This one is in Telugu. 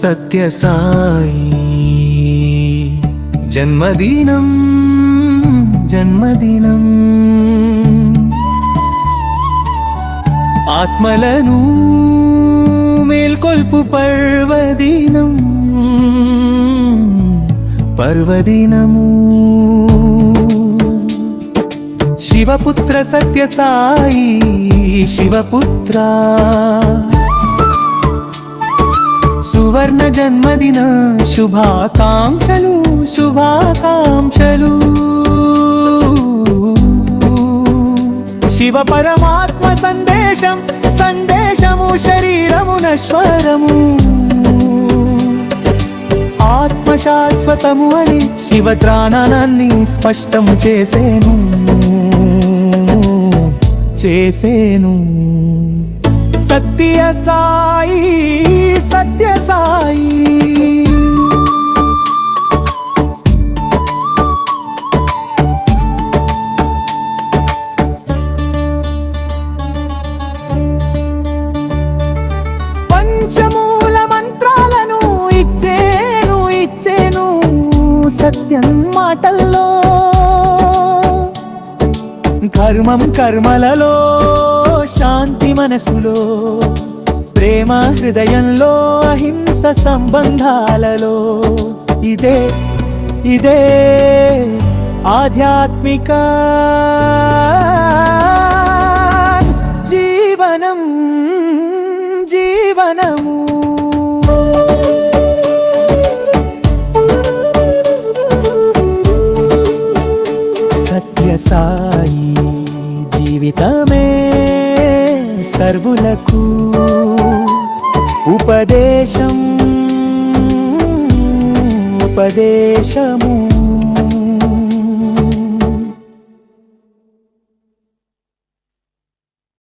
സത്യസായി. ജന്മദിനം ജന്മദിനം. ആത്മലനൂ മേൽക്കൊൽപ്പു പർവദിനം പർവദിനമൂ ശിവപുത്ര സത്യസായി ശിവപുത്ര. సువర్ణ జన్మదిన శుభాకాంక్షలు శుభాకాంక్షలు. శివ పరమాత్మ సందేశం సందేశము శరీరము నశ్వరము ఆత్మ శాశ్వతము అని శివత్రాణాన్ని స్పష్టము చేసేను చేసేను. సత్య సాయి సత్య సత్యం మాటల్లో. కర్మం కర్మలలో శాంతి మనసులో ప్రేమ హృదయంలో అహింస సంబంధాలలో. ఇదే ఇదే ఆధ్యాత్మిక జీవనం జీవనము. సత్య సాయి జీవితమే సర్వులకు ఉపదేశం ఉపదేశము.